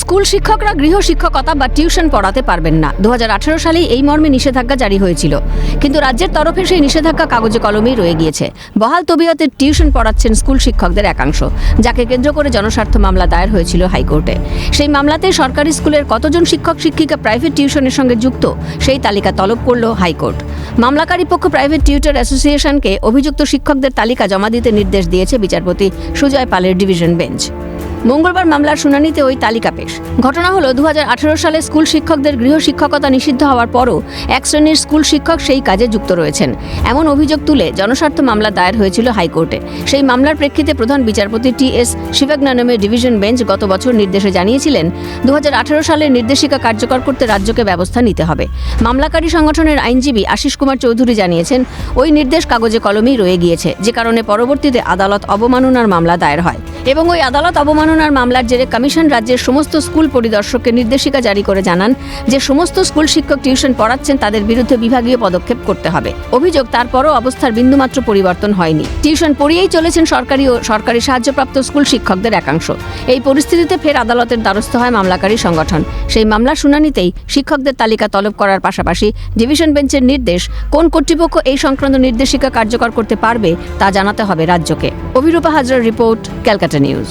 School শিক্ষকরা গৃহ শিক্ষকতা বা টিউশন পড়াতে পারবেন না। দু সালেই এই মর্মে নিষেধাজ্ঞা জারি হয়েছিল। কিন্তু রাজ্যের তরফে সেই নিষেধাজ্ঞা কাগজে কলমেই রয়ে গিয়েছে। বহাল তবিয়তে টিউশন পড়াচ্ছেন স্কুল শিক্ষকদের একাংশ, যাকে কেন্দ্র করে জনস্বার্থ মামলা দায়ের হয়েছিল হাইকোর্টে। সেই মামলাতে সরকারি স্কুলের কতজন শিক্ষক, শিক্ষিকা প্রাইভেট টিউশনের সঙ্গে যুক্ত, সেই তালিকা তলব করল হাইকোর্ট। মামলাকারী পক্ষ প্রাইভেট টিউটর অ্যাসোসিয়েশনকে অভিযুক্ত শিক্ষকদের তালিকা জমা দিতে নির্দেশ দিয়েছে বিচারপতি সুজয় পালের ডিভিশন বেঞ্চ। মঙ্গলবার মামলার শুনানিতে ওই তালিকা পেশ। ঘটনা হলো দু হাজার আঠেরো সালে স্কুল শিক্ষকদের গৃহ শিক্ষকতা নিষিদ্ধ হওয়ার পরও এক শ্রেণির স্কুল শিক্ষক সেই কাজে যুক্ত রয়েছেন। এমন অভিযোগ তুলে জনস্বার্থ মামলা দায়ের হয়েছিল হাইকোর্টে। সেই মামলার প্রেক্ষিতে প্রধান বিচারপতি টি এস শিবাগনানমের ডিভিশন বেঞ্চ গত বছর নির্দেশে জানিয়েছিলেন দু হাজার আঠেরো সালের নির্দেশিকা কার্যকর করতে রাজ্যকে ব্যবস্থা নিতে হবে। মামলাকারী সংগঠনের আইনজীবী আশিস কুমার চৌধুরী জানিয়েছেন, ওই নির্দেশ কাগজে কলমেই রয়ে গিয়েছে, যে কারণে পরবর্তীতে আদালত অবমাননার মামলা দায়ের হয়। এবং ওই আদালত অবমাননার মামলার জেরে কমিশন রাজ্যের সমস্ত স্কুল পরিদর্শককে নির্দেশিকা জারি করে জানান যে সমস্ত স্কুল শিক্ষক টিউশন পড়াচ্ছেন তাদের বিরুদ্ধে বিভাগীয় পদক্ষেপ করতে হবে। অভিযোগ তারপরও অবস্থার বিন্দুমাত্র পরিবর্তন হয়নি। টিউশন পড়িয়েই চলেছেন সরকারি ও সরকারি সাহায্যপ্রাপ্ত স্কুল শিক্ষকদের একাংশ। এই পরিস্থিতিতে ফের আদালতের দ্বারস্থ হয় মামলাকারী সংগঠন। সেই মামলার শুনানিতেই শিক্ষকদের তালিকা তলব করার পাশাপাশি ডিভিশন বেঞ্চের নির্দেশ কোন কর্তৃপক্ষ এই সংক্রান্ত নির্দেশিকা কার্যকর করতে পারবে তা জানাতে হবে রাজ্যকে। অভিরূপা হাজরার রিপোর্ট, ক্যালকাটা নিউজ